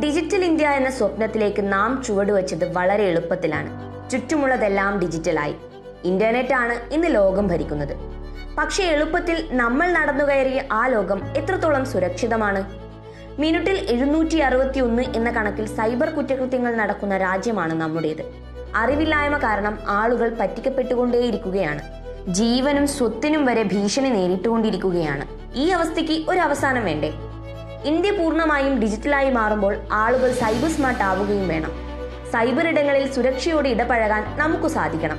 Digital India എന്ന സ്വപ്നത്തിലേക്ക് നാം ചുവടുവെച്ചത് വളരെ എളുപ്പത്തിലാണ്. ചുറ്റുമുള്ളതെല്ലാം ഡിജിറ്റലായി ഇന്റർനെറ്റ് ആണ് ഇന്ന് ലോകം ഭരിക്കുന്നത്. പക്ഷേ എളുപ്പത്തിൽ നമ്മൾ നടന്നു കയറിയ ആ ലോകം എത്രത്തോളം സുരക്ഷിതമാണ്? മിനിറ്റിൽ എഴുന്നൂറ്റി അറുപത്തി ഒന്ന് എന്ന കണക്കിൽ സൈബർ കുറ്റകൃത്യങ്ങൾ നടക്കുന്ന രാജ്യമാണ് നമ്മുടേത്. അറിവില്ലായ്മ കാരണം ആളുകൾ പറ്റിക്കപ്പെട്ടുകൊണ്ടേയിരിക്കുകയാണ്. ജീവനും സ്വത്തിനും വരെ ഭീഷണി നേരിട്ടുകൊണ്ടിരിക്കുകയാണ്. ഈ അവസ്ഥയ്ക്ക് ഒരു അവസാനം വേണ്ടേ? ഇന്ത്യ പൂർണമായും ഡിജിറ്റലായി മാറുമ്പോൾ ആളുകൾ സൈബർ സ്മാർട്ട് ആവുകയും വേണം. സൈബർ ഇടങ്ങളിൽ സുരക്ഷയോടെ ഇടപഴകാൻ നമുക്ക് സാധിക്കണം.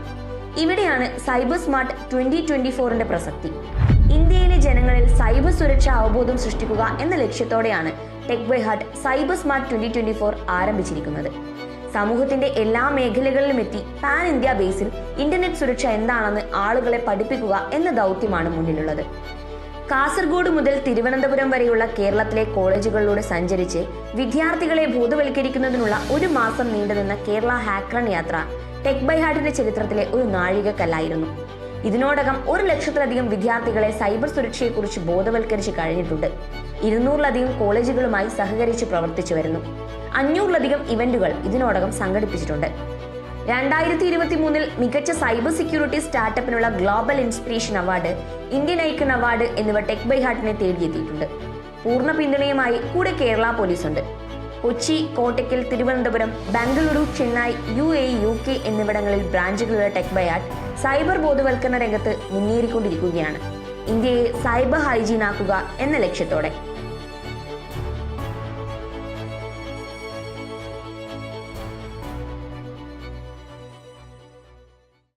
ഇവിടെയാണ് സൈബർ സ്മാർട്ട് ട്വന്റി ട്വന്റി ഫോറിന്റെ പ്രസക്തി. ഇന്ത്യയിലെ ജനങ്ങളിൽ സൈബർ സുരക്ഷാ അവബോധം സൃഷ്ടിക്കുക എന്ന ലക്ഷ്യത്തോടെയാണ് tech by heart cyber smart twenty twenty four ആരംഭിച്ചിരിക്കുന്നത്. സമൂഹത്തിന്റെ എല്ലാ മേഖലകളിലും എത്തി പാൻ ഇന്ത്യ ബേസിൽ ഇന്റർനെറ്റ് സുരക്ഷ എന്താണെന്ന് ആളുകളെ പഠിപ്പിക്കുക എന്ന ദൗത്യമാണ് മുന്നിലുള്ളത്. കാസർഗോഡ് മുതൽ തിരുവനന്തപുരം വരെയുള്ള കേരളത്തിലെ കോളേജുകളിലൂടെ സഞ്ചരിച്ച് വിദ്യാർത്ഥികളെ ബോധവൽക്കരിക്കുന്നതിനുള്ള ഒരു മാസം നീണ്ടുനിന്ന കേരള ഹാക്രൺ യാത്ര ടെക് ബൈ ഹാർട്ടിന്റെ ചരിത്രത്തിലെ ഒരു നാഴികക്കല്ലായിരുന്നു. ഇതിനോടകം ഒരു ലക്ഷത്തിലധികം വിദ്യാർത്ഥികളെ സൈബർ സുരക്ഷയെക്കുറിച്ച് ബോധവൽക്കരിച്ച് കഴിഞ്ഞിട്ടുണ്ട്. ഇരുന്നൂറിലധികം കോളേജുകളുമായി സഹകരിച്ച് പ്രവർത്തിച്ചു വരുന്നു. അഞ്ഞൂറിലധികം ഇവന്റുകൾ ഇതിനോടകം സംഘടിപ്പിച്ചിട്ടുണ്ട്. രണ്ടായിരത്തി ഇരുപത്തി മൂന്നിൽ മികച്ച cyber security സ്റ്റാർട്ടപ്പിനുള്ള global inspiration award Indian icon award എന്നിവ ടെക് ബൈ ഹാർട്ടിനെ തേടിയെത്തിയിട്ടുണ്ട്. പൂർണ പിന്തുണയുമായി കൂടെ കേരള പോലീസ് ഉണ്ട് Kochi Kottakkal Thiruvananthapuram Bengaluru Chennai U A U K എന്നിവിടങ്ങളിൽ ബ്രാഞ്ചുകളുള്ള ടെക് ബൈ ഹാർട്ട് സൈബർ ബോധവൽക്കരണ രംഗത്ത് മുന്നേറിക്കൊണ്ടിരിക്കുകയാണ്. ഇന്ത്യയെ സൈബർ ഹൈജീൻ ആക്കുക എന്ന ലക്ഷ്യത്തോടെ.